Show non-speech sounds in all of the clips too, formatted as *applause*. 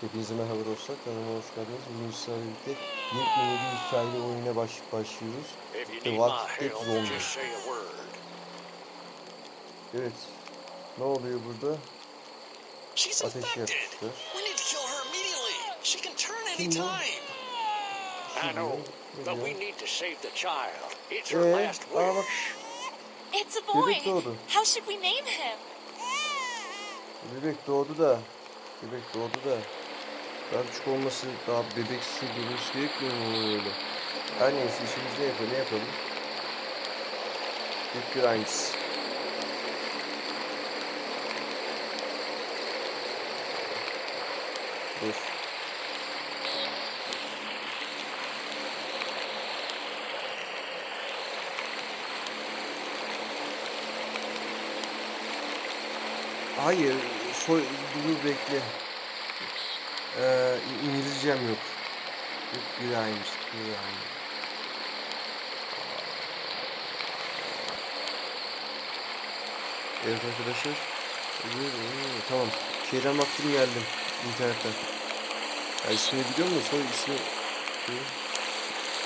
Hepinize merhaba dostlar, kanalıma hoş geldiniz. Bugün sizlerle birlikte yepyeni bir hikayeli oyuna baş, başlıyoruz. The Walking Dead Zombie. Evet, ne oluyor burada? Ateş yapmışlar. Kim bu? I know, but we need to save the child. It's her Ee, last wish. It's a boy. bebek doğdu. How should we name him? Bebek doğdu da. Bebek doğdu da. Küçük olması, daha bebeksi durması gerekmiyor mu öyle? Her neyse işimizi ne yapalım, ne yapalım? Hep Grimes. Dur. Hayır, soy, dur bekle. Ee, İngilizcem yok. Yok, Grimes, Grimes. Evet arkadaşlar. Evet, Tamam. Şeyden baktım geldim. internetten. Ya ismini biliyor musun? Soy ismi.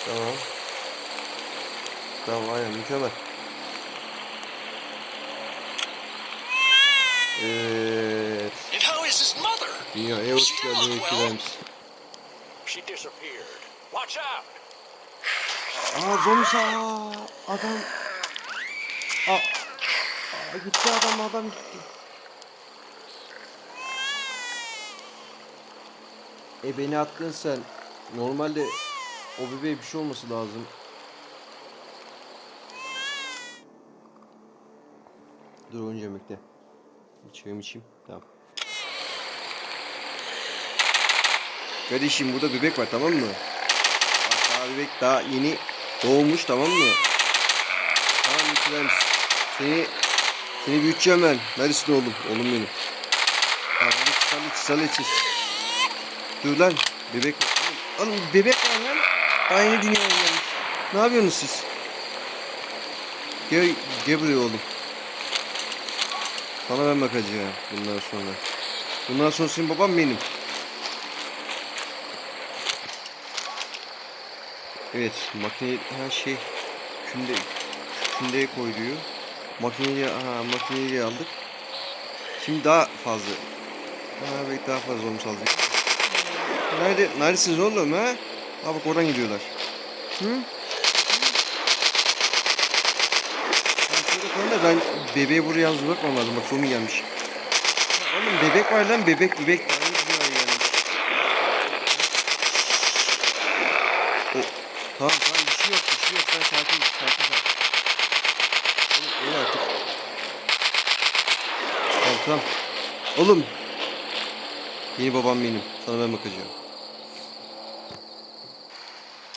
Tamam. Tamam aynen mükemmel. Evet. Dünyaya hoş geldin out! Aa zombi aa, adam. Aa, aa, gitti adam adam gitti. E beni attın sen. Normalde o bebeğe bir şey olması lazım. Dur bekle. Bir çayımı içeyim. Tamam. Kardeşim burada bebek var tamam mı? Bak daha bebek daha yeni doğmuş tamam mı? Tamam Mickey Seni seni büyüteceğim ben. Neresin oğlum? Oğlum benim. Tamam hadi sal iç sal iç. Dur lan. Bebek var. Oğlum, bebek var lan. Aynı dünyaya gelmiş. Ne yapıyorsunuz siz? Gel, gel buraya oğlum. Sana ben bakacağım bundan sonra. Bundan sonra senin babam benim. Evet, makine her şey künde kündeye koyuluyor. Makineyi ha makineyi aldık. Şimdi daha fazla. Ha evet daha fazla olmuş alacak. Nerede neredesiniz oğlum ha? Ha bak oradan gidiyorlar. Hı? Ben şöyle koyayım da ben bebeği buraya yalnız bırakmam lazım. Bak zombi gelmiş. Ha, Oğlum bebek var lan bebek bebek. Daha iyi dünyaya gelmiş. O, tamam tamam bir şey yok bir şey yok. Sen sakin sakin sakin. Oğlum öyle artık. Tamam tamam. Oğlum. Yeni babam benim. Sana ben bakacağım.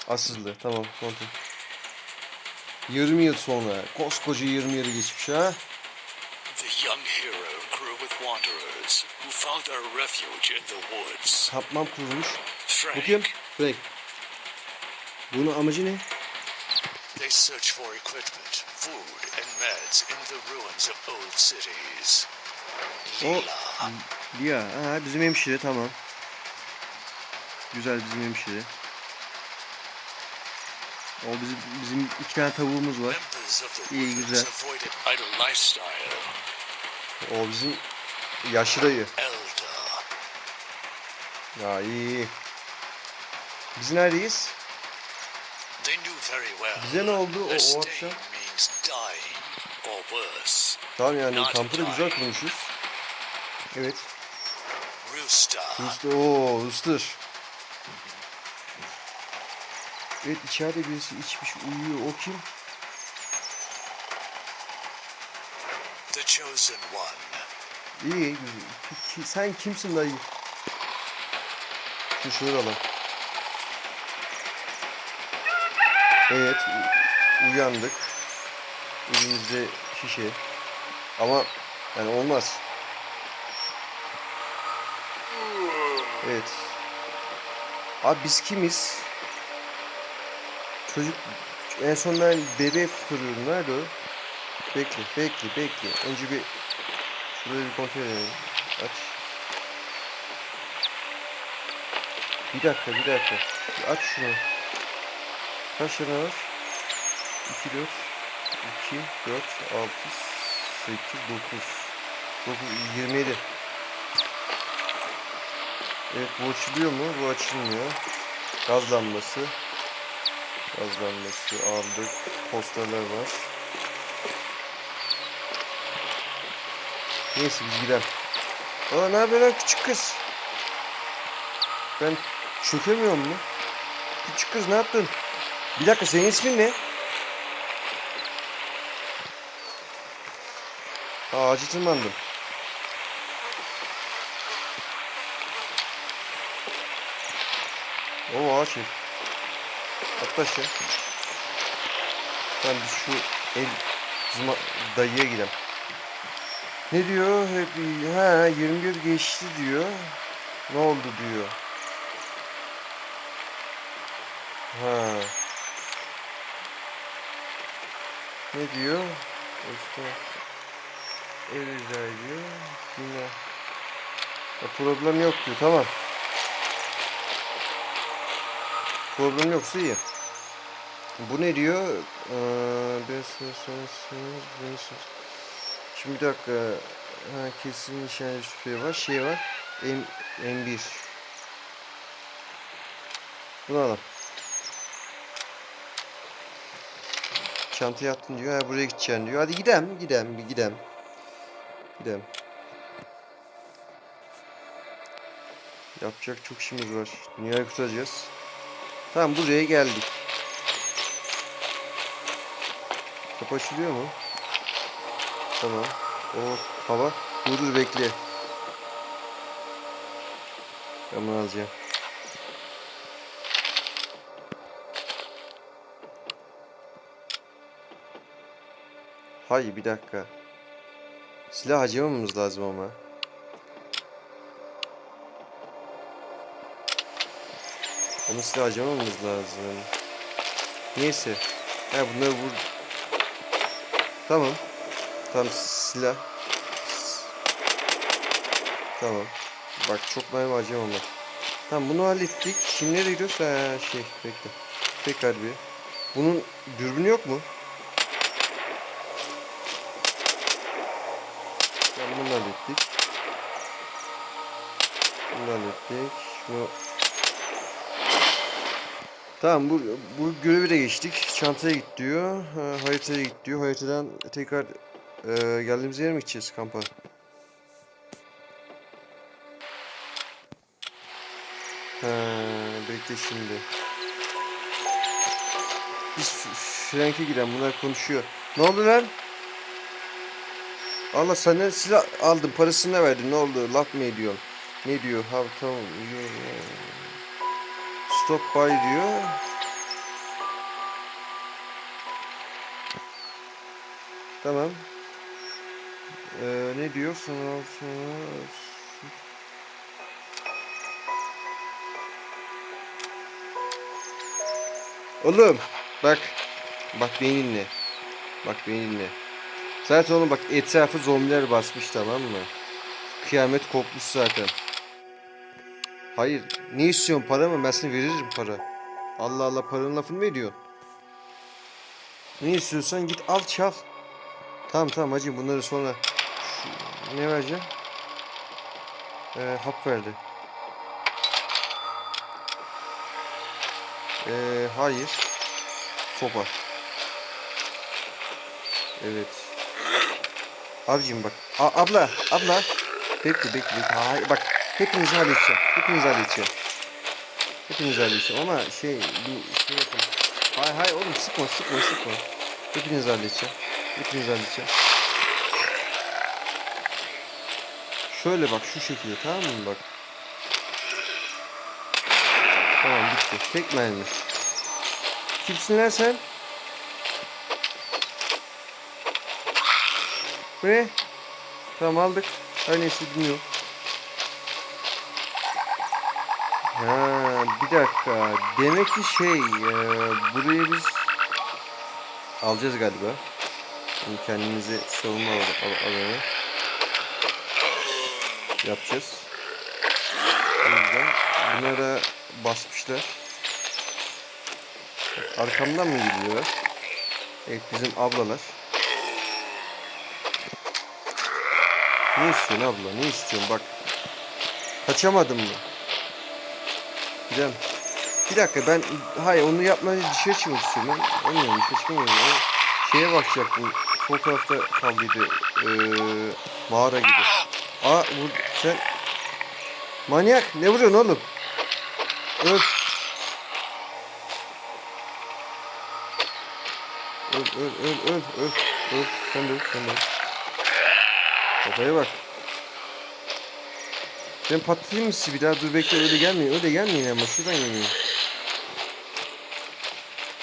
Asıldı. Tamam kontrol. 20 yıl sonra. Koskoca 20 yılı geçmiş ha. The young hero grew with wanderers who found a refuge in the woods. Tapmam kurulmuş. Frank, Bakayım. Frank. Bunun amacı ne? they search for equipment, food, and meds in the ruins of old cities. O Lia. Ha, bizim hemşire tamam. Güzel bizim hemşire. O bizim, bizim iki tane tavuğumuz var. İyi, güzel. O bizim yaşlı dayı. Ya iyi. Biz neredeyiz? Bize ne oldu o, o akşam? Tamam yani kampı da güzel kurmuşuz. Evet. Rooster, Rooster. Oo Rooster. Evet içeride birisi içmiş uyuyor. O kim? the chosen one. İyi güzel. Sen kimsin dayı? Şu şöyle alalım. Evet uyandık. Elimizde şişe. Ama yani olmaz. Evet. Abi biz kimiz? Çocuk en son ben bebeği kurtarıyordum. Nerede o? Bekle, bekle, bekle. Önce bir şurayı bir kontrol edelim. Aç. Bir dakika bir dakika. Bir aç şunu. Kaç tane var? 2, 4, 2, 4, 6, 8, 9. 9, 27. Evet bu açılıyor mu? Bu açılmıyor. Gaz lambası. Gaz lambası aldık. Posterler var. Neyse biz gidelim. Aa ne haber lan küçük kız? Ben çökemiyorum mu? Küçük kız ne yaptın? Bir dakika senin ismin ne? Aa, ağacı tırmandım. O ağaç. Hatta şey. Ben bir şu el bizim dayıya gidelim. Ne diyor? Hep ha 21 geçti diyor. Ne oldu diyor. Ha. Ne diyor? İşte ev rica ediyor. Yine ya problem yok diyor. Tamam. Problem yoksa iyi. Bu ne diyor? Ee, Şimdi bir dakika. Ha, kesin nişan şüphe var. Şey var. M, M1. Bunu alalım. Çantaya attın diyor. Ha, buraya gideceksin diyor. Hadi gidelim. Gidelim. Bir gidelim. Gidelim. Yapacak çok işimiz var. Dünyayı kurtaracağız. Tamam buraya geldik. Kapı açılıyor mu? Tamam. O hava. Dur dur bekle. Ben bunu Hayır bir dakika. Silah harcamamamız lazım ama. Onu silah harcamamamız lazım. Neyse. Ha bunları vur. Tamam. Tamam silah. Tamam. Bak çok mermi harcamam ben. Tamam bunu hallettik. Şimdi nereye gidiyoruz? Ha şey bekle. Tekrar bir. Bunun dürbünü yok mu? Bunu hallettik. Bunu hallettik. Şunu Tamam bu bu görevi de geçtik. Çantaya git diyor. Ha, haritaya git diyor. Haritadan tekrar e, geldiğimiz yere mi gideceğiz kampa? Ha, bekle şimdi. Biz Frank'e giden bunlar konuşuyor. Ne oldu lan? Allah senden silah aldım parasını ne verdin ne oldu laf mı ediyorsun? Ne diyor? Ha tamam. Stop by diyor. Tamam. Ee, ne diyor? Sonra sonra Oğlum bak bak beni dinle. Bak beni dinle. Zaten onu bak etrafı zombiler basmış tamam mı? Kıyamet kopmuş zaten. Hayır. Ne istiyorsun para mı? Ben sana veririm para. Allah Allah paranın lafını mı ediyorsun? Ne istiyorsan git al çal. Tamam tamam hacı bunları sonra Şu- ne vereceğim? Ee, hap verdi. Ee, hayır. Sopa. Evet. Abicim bak. A- abla, abla. Bekle, bekle. Hayır, bak. Hepinizi halledeceğim. Hepinizi halledeceğim. Hepinizi halledeceğim ama şey, bir şey yapın. Hayır, hayır oğlum sıkma, sıkma, sıkma. Hepinizi halledeceğim. Hepinizi halledeceğim. Şöyle bak, şu şekilde tamam mı bak. Tamam bitti. Tek mermi. Kimsin lan sen? Ne? Tamam aldık. Her neyse dinliyorum. Ha, bir dakika. Demek ki şey, e, burayı biz alacağız galiba. Şimdi kendimizi savunma al- al- yapacağız. Bunlara basmışlar. Arkamdan mı geliyorlar? Evet bizim ablalar. Ne istiyorsun abla? Ne istiyorsun? Bak. Kaçamadın mı? Gidem. Bir dakika ben hayır onu yapmayı dışarı çıkmak istiyorum. Ben olmuyor dışarı çıkamıyorum. O şeye bakacaktım. Sol tarafta kaldıydı. Ee, mağara gibi. Aa bu sen manyak ne vuruyorsun oğlum? Öl. Öl öl öl öl öl öl sen de öl sen de öl. Kafaya bak. Ben patlatayım mı sizi bir daha dur bekle öyle gelmeyin öyle gelmeyin ama şuradan gelmeyin.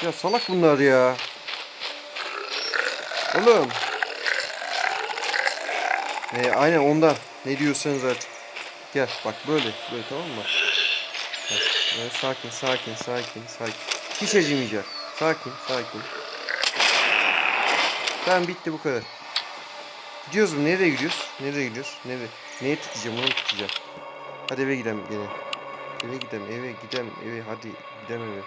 Ya salak bunlar ya. Oğlum. Ee, aynen ondan. Ne diyorsanız artık. Gel bak böyle böyle tamam mı? Bak, sakin sakin sakin sakin. Hiç acımayacak. Sakin sakin. Tamam bitti bu kadar. Gidiyoruz mu? Nereye gidiyoruz? Nereye gidiyoruz? Nereye? Neye tıkayacağım? Onu mu tıkayacağım? Hadi eve gidelim gene. Eve gidelim eve gidelim eve hadi gidelim eve.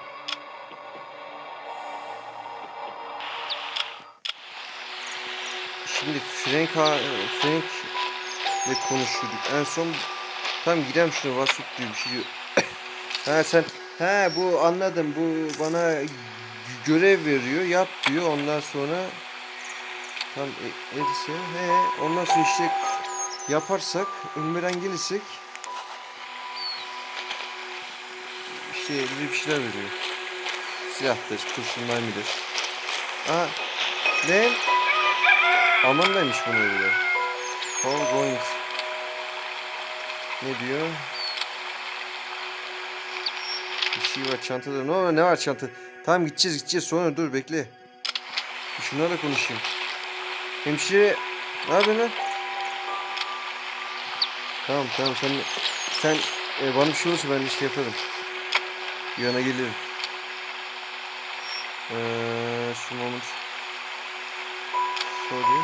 Şimdi Frank Frank ile konuşuyorduk. En son tam gidelim şuna Vasut diyor bir şey diyor. *coughs* ha sen ha bu anladım bu bana görev veriyor yap diyor ondan sonra tam e- Elise he ondan sonra işte yaparsak Ünveren gelirsek işte bize bir şeyler veriyor. Silahtır, kurşunlar mıdır? Aa, ne? Almandaymış bunu öyle. How going? Ne diyor? Bir şey var çantada. Ne var ne var çanta? Tamam gideceğiz gideceğiz sonra dur bekle. Şunlarla konuşayım. Hemşire ne yapıyorsun lan? Tamam tamam sen sen e, bana bir şey olursa ben işte yaparım. Yana gelirim. Eee şu moment. Sorry.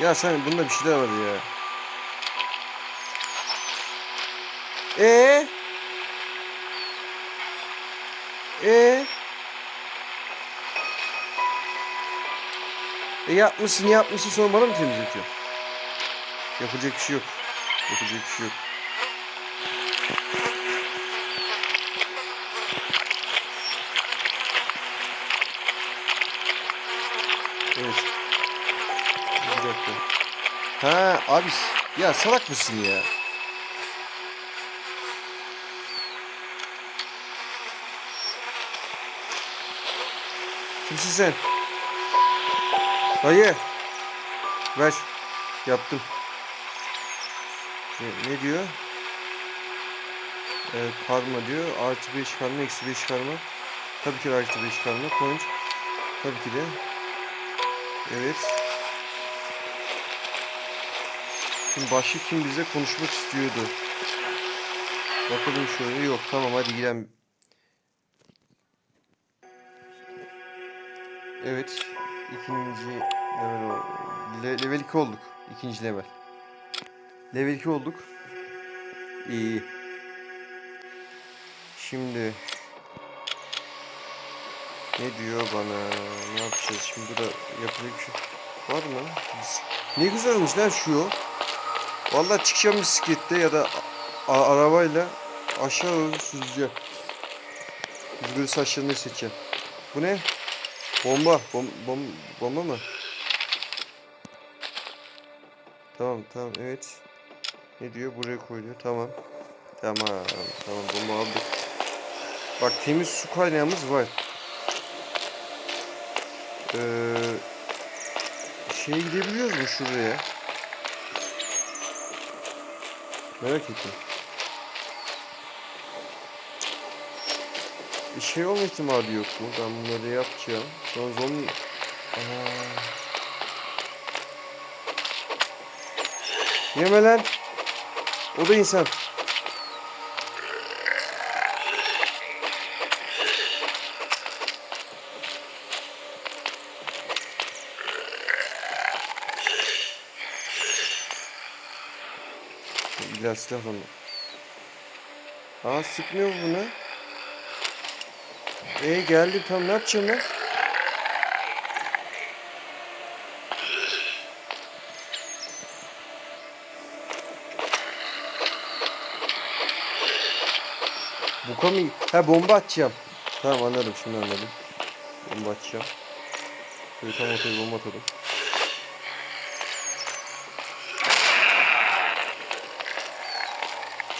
Ya sen bunda bir şeyler var ya. Ee? Ee? E yapmışsın yapmışsın sonra bana mı temizletiyor? Yapacak bir şey yok. Yapacak bir şey yok. Evet. Bir dakika. Ha abi ya salak mısın ya? Kimsin sen? Dayı. Ver. Yaptım. Ne, ne diyor? Ee, karma diyor. Artı 5 karma, eksi 5 karma. Tabii ki de artı 5 karma. Point. Tabii ki de. Evet. Şimdi başka kim bize konuşmak istiyordu? Bakalım şöyle. Yok tamam hadi gidelim. Evet. ikinci level le- level 2 olduk. İkinci level. Level 2 olduk. İyi. Şimdi ne diyor bana? Ne yapacağız? Şimdi burada yapacak bir şey var mı? Ne güzelmiş lan şu. Vallahi çıkacağım bisiklette ya da arabayla aşağı doğru süreceğim. Rüzgarı saçlarını seçeceğim. Bu ne? Bomba. Bom, bom, bomba mı? Tamam tamam evet. Ne diyor? Buraya koyuyor. Tamam. Tamam tamam bomba aldık. Bak temiz su kaynağımız var. Ee, şeye gidebiliyoruz mu şuraya? Merak ettim. Bir şey olma ihtimali yok mu? Ben bunları yapacağım. Sonra zombi... Aa. Yeme lan. O da insan. İlla silah onu. Aa sıkmıyor mu buna? E geldi tam ne yapacağım lan? Buka mı? Ha bomba atacağım. Tamam anladım şimdi anladım. Bomba atacağım. Şöyle tam ortaya bomba atalım.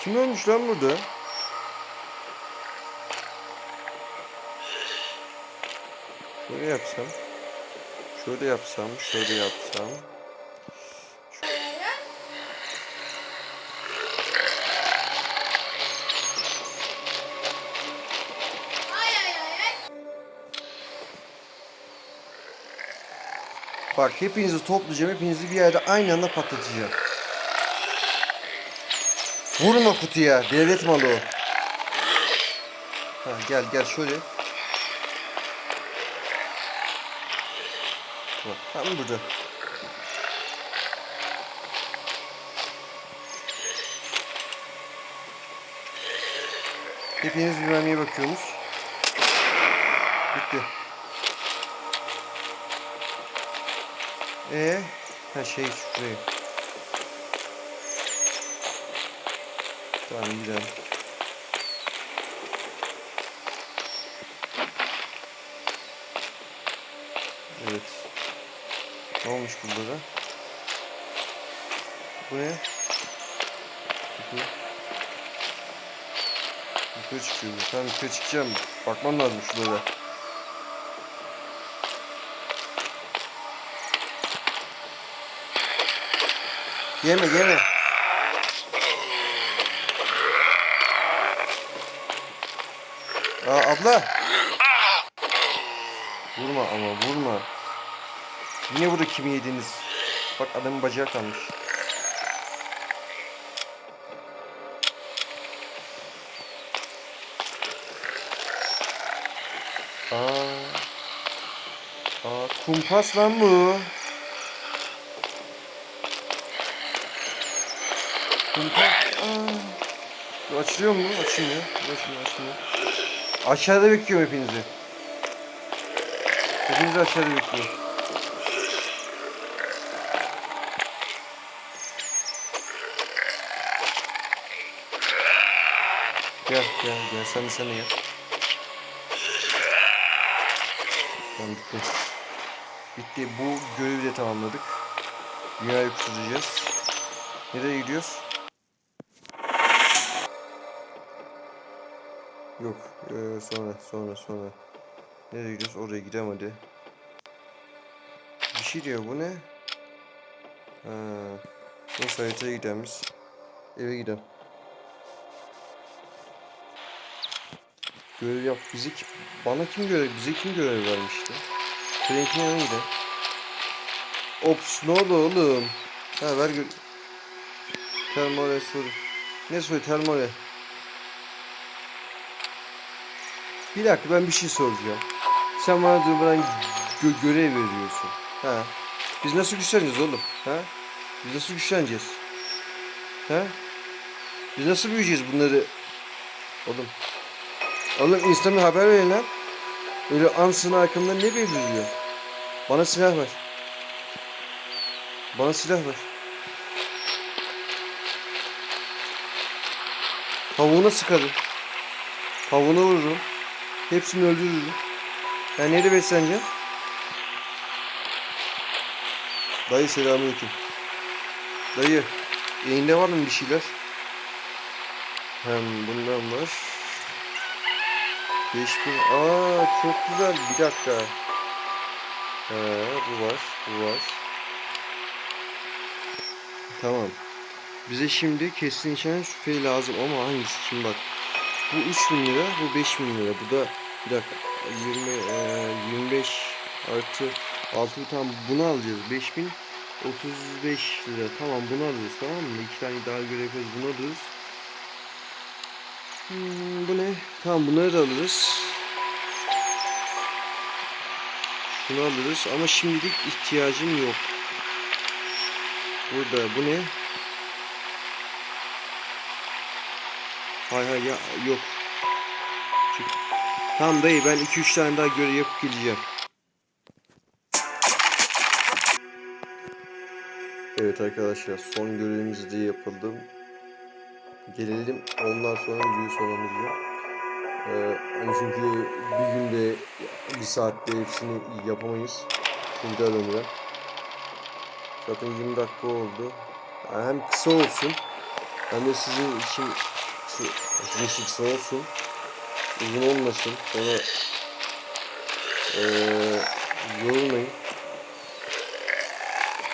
Kim ölmüş lan burada? Şöyle yapsam. Şöyle yapsam, şöyle yapsam. Bak hepinizi toplayacağım. Hepinizi bir yerde aynı anda patlatacağım. Vurma kutuya. Devlet malı o. Ha, gel gel şöyle. Bak, tam burada. Hepiniz mermiye bakıyorsunuz. Bitti. Ee, ha şey şuraya. Tamam gidelim. Evet. Ne olmuş burada da? Bu ne? Yukarı. Yukarı çıkıyor. Tamam yukarı çıkacağım. Bakmam lazım şurada. Yeme yeme. Aa abla. Vurma ama vurma. Yine burada kimi yediniz? Bak adamın bacağı kalmış. Aa. Aa kumpas lan bu. Aa. Bu açılıyor mu? Açılmıyor. Açılmıyor, açılmıyor. Aşağıda bekliyorum hepinizi. Hepinizi aşağıda bekliyorum. Gel gel gel sen sen gel. Tamam bitti. Bitti. Bu görevi de tamamladık. Dünyayı kurtaracağız. Nereye gidiyoruz? Yok. ee, sonra sonra sonra. Nereye gidiyoruz? Oraya gidelim hadi. Bir şey diyor. Bu ne? Ha. Neyse haritaya gidelim biz. Eve gidelim. Görev yap. Kim, bana kim görev, bize kim görev vermişti? Frank'in yanına gidelim. Ops ne oldu oğlum? Ha ver gör. Termore soru. Ne soru termore? Bir dakika ben bir şey soracağım. Sen bana durmadan gö- görev veriyorsun. Ha? Biz nasıl güçleneceğiz oğlum? Ha? Biz nasıl güçleneceğiz? Ha? Biz nasıl büyüyeceğiz bunları? Oğlum. Oğlum insana haber verin lan. Öyle ansın arkamda ne belirliyor? Bana silah ver. Bana silah ver. Tavuğuna sıkarım. Tavuğuna vururum. Hepsini öldürürüm. Ben nerede besleneceğim? Dayı selamünaleyküm. Dayı, elinde var mı bir şeyler? Hem bundan var. 5000. Aa çok güzel. Bir dakika. Ha, bu var. Bu var. Tamam. Bize şimdi kesin nişan şüphe lazım ama hangisi? Şimdi bak. Bu 3000 lira, bu 5000 lira. Bu da bir dakika. 20 e, 25 artı 6 tamam bunu alacağız. 5000 35 lira. Tamam bunu alırız tamam mı? İki tane daha görev yapıyoruz. Bunu alırız. Hmm, bu ne? Tamam bunları da alırız. Şunu alırız ama şimdilik ihtiyacım yok. Burada bu ne? Hay hay ya yok. Çık. Tamam dayı ben 2-3 tane daha görev yapıp geleceğim. Evet arkadaşlar son görevimiz de yapıldı. Gelelim ondan sonra videoyu sonlandıracağım. Ee, hani çünkü bir günde bir saatte hepsini yapamayız. Çünkü dönüyor. Zaten 20 dakika oldu. Yani hem kısa olsun hem de sizin için şu sizin için kısa olsun. Uzun olmasın. Sonra ee, yorulmayın.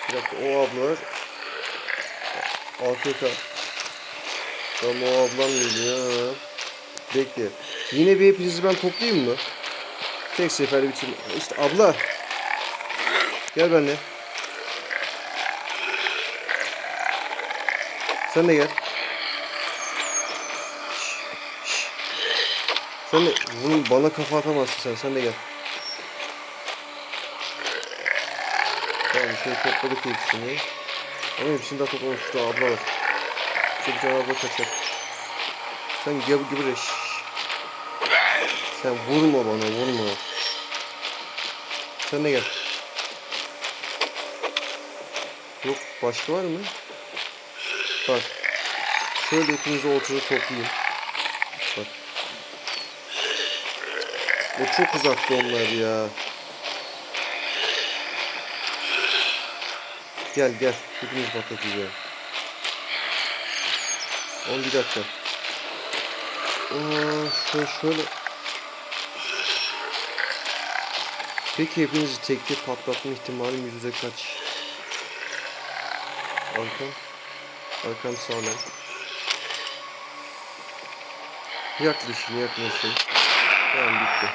Bir dakika o ablalar AFK. Tamam o ablam geliyor. Bekle. Yine bir hepinizi ben toplayayım mı? Tek seferde bitireyim. İşte abla. Gel benimle. Sen de gel. Sen de bunu bana kafa atamazsın sen. Sen de gel. Tamam şöyle topladık hepsini. Ama hepsini daha toplamamış. Şurada abla var. Şurada bir tane abla kaçar. Sen gel gibi. Sen vurma bana vurma. Sen de gel. Yok başka var mı? Bak. Şöyle hepinizi ortada toplayayım. O çok uzakta onlar ya. Gel gel. Hepimiz patlatacağız. 11 dakika. Aa, şöyle, şöyle. Peki hepinizi tekte patlatma ihtimalim yüzde kaç? Arkam. Arkam sağlam. Yaklaşın yaklaşın. Tamam bitti.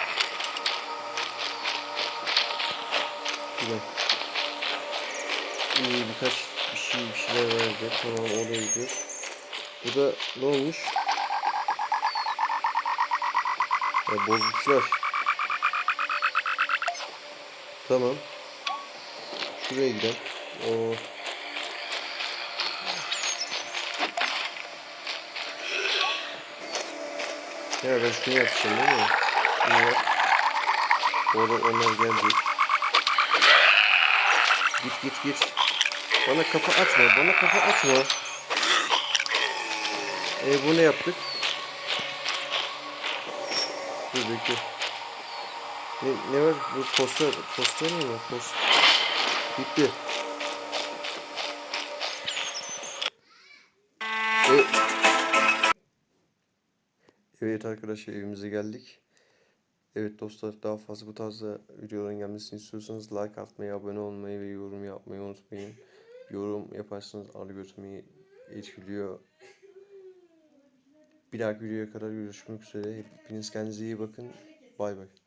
Güzel. İyi birkaç bir şey bir şeyler verdi. Tamam oraya gidiyoruz. Bu da ne olmuş? Ya bozmuşlar. Tamam. Şuraya gidelim. O Ya ben şunu yapacağım değil mi? Yap. Oradan onlar gelecek. Git git git. Bana kafa atma. Bana kafa atma. E bu ne yaptık? Dur bekle. Ne, ne var? Bu poster, poster mi var? Post. Bitti. E, Evet arkadaşlar evimize geldik. Evet dostlar daha fazla bu tarzda videoların gelmesini istiyorsanız like atmayı, abone olmayı ve yorum yapmayı unutmayın. Yorum yaparsanız algoritmayı etkiliyor. Bir dahaki videoya kadar görüşmek üzere. Hepiniz kendinize iyi bakın. Bay bay.